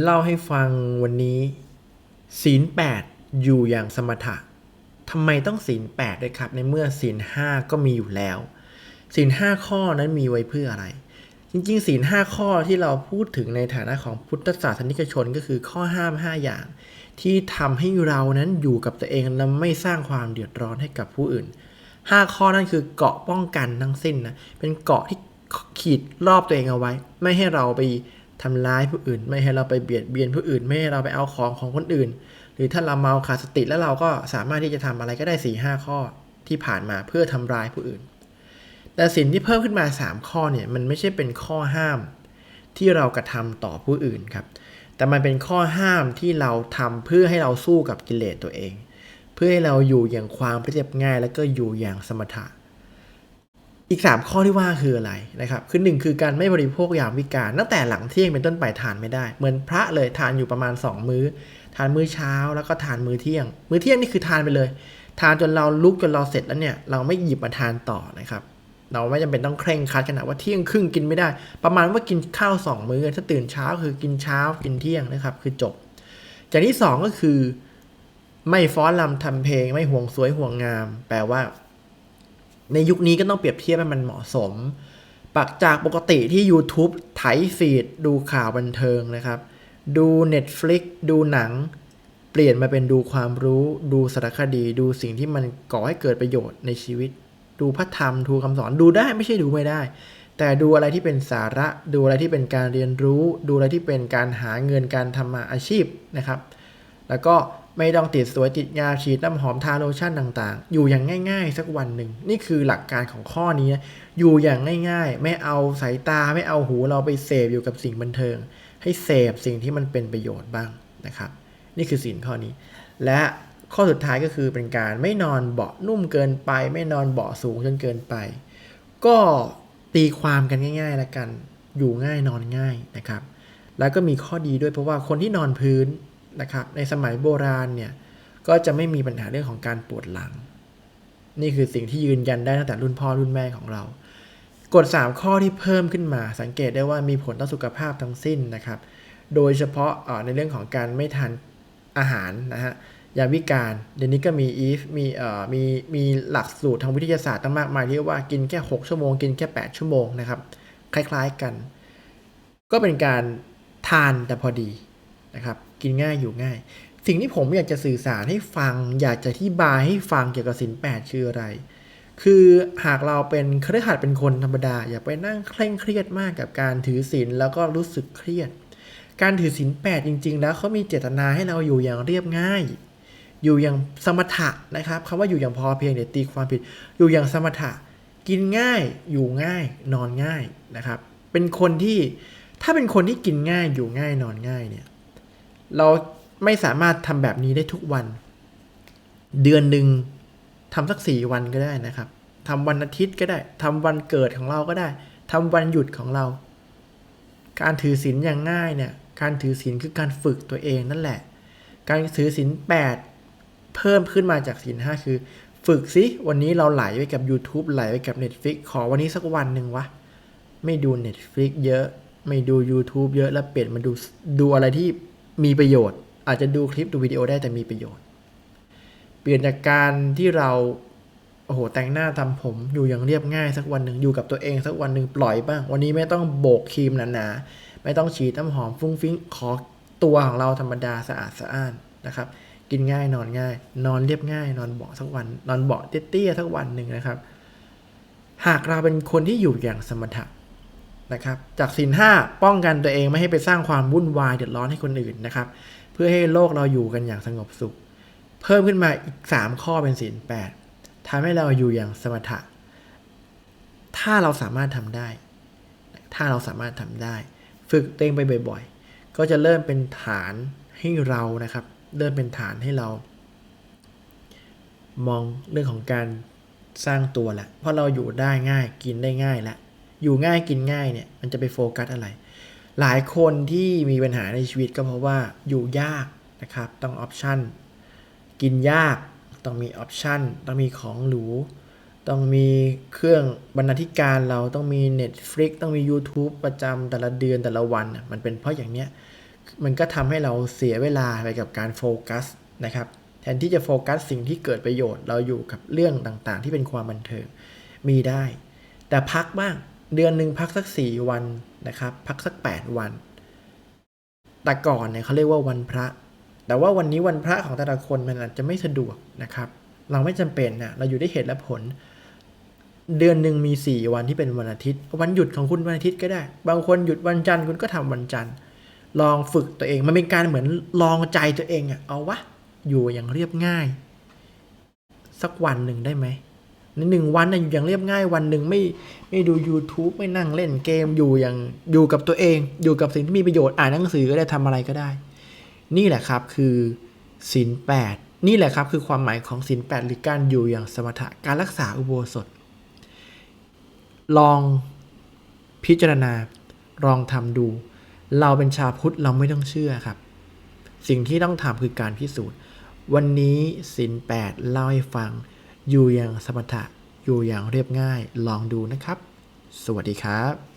เล่าให้ฟังวันนี้ ศีลแปดอยู่อย่างสมถะทำไมต้องศีลแปดด้วยครับ ในเมื่อศีลห้าก็มีอยู่แล้ว ศีลห้าข้อนั้นมีไว้เพื่ออะไร จริงๆ ศีลห้าข้อที่เราพูดถึงในฐานะของพุทธศาสนิกชนก็คือข้อห้ามห้าอย่าง ที่ทำให้เรานั้นอยู่กับตัวเองและไม่สร้างความเดือดร้อนให้กับผู้อื่นห้าข้อนั่นคือเกาะป้องกันทั้งสิ้นนะเป็นเกาะที่ขีดรอบตัวเองเอาไว้ ไม่ให้เราไป ทำร้ายผู้อื่น ไม่ให้เราไปเบียดเบียนผู้อื่น ไม่ให้เราไปเอาของของคนอื่น หรือถ้าเราเมาขาดสติแล้วเราก็สามารถที่จะทำอะไรก็ได้4ี่ห้าข้อที่ผ่านมาเพื่อทำร้ายผู้อื่น แต่สิ่งที่เพิ่มขึ้นมา 3 ข้อเนี่ยมันไม่ใช่เป็นข้อห้าม ที่เรากระทำต่อผู้อื่นครับ แต่มันเป็นข้อห้ามที่เราทำเพื่อให้เราสู้กับกิเลสตัวเอง เพื่อให้เราอยู่อย่างความเรียบง่าย แล้วก็อยู่อย่างสมถะ อีก 3 ข้อที่ว่าคืออะไรนะครับคือ1คือการไม่บริโภคยามวิการ ตั้งแต่หลังเที่ยงเป็นต้นไปทานไม่ได้ เหมือนพระเลยทานอยู่ประมาณ 2 มื้อ ทานมื้อเช้าแล้วก็ทานมื้อเที่ยง มื้อเที่ยงนี่คือทานไปเลย ทานจนเราลุกจนเราเสร็จแล้วเนี่ยเราไม่หยิบมาทานต่อนะครับเราไม่จำเป็นต้องเคร่งคัดขนาดว่าเที่ยงครึ่งกินไม่ได้ ประมาณว่ากินข้าวสองมื้อถ้าตื่นเช้าคือกินเช้ากินเที่ยงนะครับคือจบจากที่สองก็คือ ไม่ฟ้อนรำทำเพลง ไม่ห่วงสวยห่วงงาม แปลว่า ในยุคนี้ก็ต้องเปรียบเทียบให้มันเหมาะสม ปักจากปกติที่ YouTube ไถฟีดดูข่าวบันเทิงนะครับ ดู Netflix ดูหนัง เปลี่ยนมาเป็นดูความรู้ดูสารคดี ดูสิ่งที่มันก่อให้เกิดประโยชน์ในชีวิต ดูพระธรรมดูคำสอนดูได้ไม่ใช่ดูไม่ได้ แต่ดูอะไรที่เป็นสาระ ดูอะไรที่เป็นการเรียนรู้ ดูอะไรที่เป็นการหาเงินการทำมาอาชีพนะครับ แล้วก็ ไม่ต้องติดสวยติดยาฉีดน้ำหอมทาโลชั่นต่างๆ อยู่อย่างง่าย ๆ สักวันหนึ่ง นี่คือหลักการของข้อนี้นะอยู่อย่างง่าย ๆ ไม่เอาสายตาไม่เอาหูเราไปเสพอยู่กับสิ่งบันเทิง ให้เสพสิ่งที่มันเป็นประโยชน์บ้างนะครับ นี่คือสินข้อนี้ และข้อสุดท้ายก็คือเป็นการไม่นอนเบาะนุ่มเกินไป ไม่นอนเบาะสูงจนเกินไป ก็ตีความกันง่ายๆล้วกัน อยู่ง่ายนอนง่ายนะครับ แล้วก็มีข้อดีด้วยเพราะว่าคนที่นอนพื้น นะครับในสมัยโบราณเนี่ยก็จะไม่มีปัญหาเรื่องของการปวดหลัง นี่คือสิ่งที่ยืนยันได้ตั้งแต่รุ่นพ่อรุ่นแม่ของเรา กฎ 3 ข้อที่เพิ่มขึ้นมาสังเกตได้ว่ามีผลต่อสุขภาพทั้งสิ้นนะครับ โดยเฉพาะในเรื่องของการไม่ทานอาหารนะฮะยาวิการเดี๋ยวนี้ก็มีอีฟมีเอ่อมีมีหลักสูตรทางวิทยาศาสตร์ตั้งมากมายที่ว่ากินแค่ 6 ชั่วโมง กินแค่ 8 ชั่วโมงนะครับ คล้ายๆกัน ก็เป็นการทานแต่พอดี นะครับกินง่ายอยู่ง่าย สิ่งที่ผมอยากจะสื่อสารให้ฟัง อยากจะอธิบายให้ฟังเกี่ยวกับสินแปดคืออะไร คือหากเราเป็นเครือขัดเป็นคนธรรมดา อย่าไปนั่งเคร่งเครียดมากกับการถือศีลแล้วก็รู้สึกเครียด การถือศีลแปดจริง ๆ แล้วเขามีเจตนาให้เราอยู่อย่างเรียบง่าย อยู่อย่างสมถะนะครับคำว่าอยู่อย่างพอเพียงเดี๋ยวตีความผิด อยู่อย่างสมถะกินง่ายอยู่ง่ายนอนง่ายนะครับ เป็นคนที่ถ้าเป็นคนที่กินง่ายอยู่ง่ายนอนง่ายเนี่ย เราไม่สามารถทำแบบนี้ได้ทุกวัน เดือนหนึ่งทำสักสี่วันก็ได้นะครับทำวันอาทิตย์ก็ได้ทำวันเกิดของเราก็ได้ทำวันหยุดของเรา การถือศีลอย่างง่ายเนี่ย การถือศีลคือการฝึกตัวเองนั่นแหละ การถือศีลแปดเพิ่มขึ้นมาจากศีลห้าคือ ฝึกสิวันนี้เราไหลไปกับ YouTube ไหลไปกับ Netflix ขอวันนี้สักวันหนึ่งวะ ไม่ดู Netflix เยอะ ไม่ดู YouTube เยอะแล้วเปลี่ยนมาดูดูอะไรที่ มีประโยชน์ อาจจะดูคลิปดูวิดีโอได้แต่มีประโยชน์ เปลี่ยนจากการที่เราโอ้โหแต่งหน้าทำผมอยู่อย่างเรียบง่ายสักวันหนึ่งอยู่กับตัวเองสักวันหนึ่งปล่อยบ้าง วันนี้ไม่ต้องโบกครีมหนาๆไม่ต้องฉีดน้ำหอมฟุ้งฟิ้งขอตัวของเราธรรมดาสะอาดสะอ้านนะครับ กินง่ายนอนง่าย นอนเรียบง่าย นอนเบาะสักวัน นอนเบาะเตี้ยๆสักวันหนึ่งนะครับ หากเราเป็นคนที่อยู่อย่างสมถะ นะครับจากสินห้าป้องกันตัวเองไม่ให้ไปสร้างความวุ่นวายเดือดร้อนให้คนอื่นนะครับ เพื่อให้โลกเราอยู่กันอย่างสงบสุข เพิ่มขึ้นมาอีก 3 ข้อเป็นศีลแปดทำให้เราอยู่อย่างสมถะ ถ้าเราสามารถทำได้ ถ้าเราสามารถทำได้ ฝึกเต้งไปบ่อยๆ ก็จะเริ่มเป็นฐานให้เรานะครับ เริ่มเป็นฐานให้เรา มองเรื่องของการสร้างตัวแหละเพราะเราอยู่ได้ง่ายกินได้ง่ายแล้ว อยู่ง่ายกินง่ายเนี่ยมันจะไปโฟกัสอะไร หลายคนที่มีปัญหาในชีวิตก็เพราะว่าอยู่ยากนะครับต้องออปชั่นกินยากต้องมีออปชั่นต้องมีของหรูต้องมีเครื่องบรรณาธิการเราต้องมี Netflix ต้องมี YouTube ประจำแต่ละเดือนแต่ละวัน มันเป็นเพราะอย่างเนี้ยมันก็ทำให้เราเสียเวลาไปกับการโฟกัสนะครับแทนที่จะโฟกัสสิ่งที่เกิดประโยชน์เราอยู่กับเรื่องต่างๆ ที่เป็นความบันเทิงมีได้ แต่พักบ้าง เดือนหนึ่งพักสัก 4 วันนะครับ พักสัก 8 วัน แต่ก่อนเนี่ยเขาเรียกว่าวันพระ แต่ว่าวันนี้วันพระของแต่ละคนมันอาจจะไม่สะดวกนะครับ เราไม่จำเป็นนะเราอยู่ได้เหตุและผล เดือนหนึ่งมี 4 วันที่เป็นวันอาทิตย์ วันหยุดของคุณวันอาทิตย์ก็ได้ บางคนหยุดวันจันทร์คุณก็ทำวันจันทร์ ลองฝึกตัวเอง มันเป็นการเหมือนลองใจตัวเองอะเอาวะ อยู่อย่างเรียบง่าย สักวันหนึ่งได้ไหม ในหนึ่งวันนะอยู่อย่างเรียบง่ายวันหนึ่งไม่ไม่ดู YouTube ไม่นั่งเล่นเกมอยู่อย่างอยู่กับตัวเอง อยู่กับสิ่งที่มีประโยชน์อ่านหนังสือก็ได้ทำอะไรก็ได้ นี่แหละครับคือศีลแปดนี่แหละครับคือความหมายของศีลแปดหรือการอยู่อย่างสมถะการรักษาอุโบสถ ลองพิจารณาลองทำดู เราเป็นชาวพุทธเราไม่ต้องเชื่อครับ สิ่งที่ต้องทำคือการพิสูจน์ วันนี้ศีลแปดเล่าให้ฟัง อยู่อย่างสมถะอยู่อย่างเรียบง่ายลองดูนะครับ สวัสดีครับ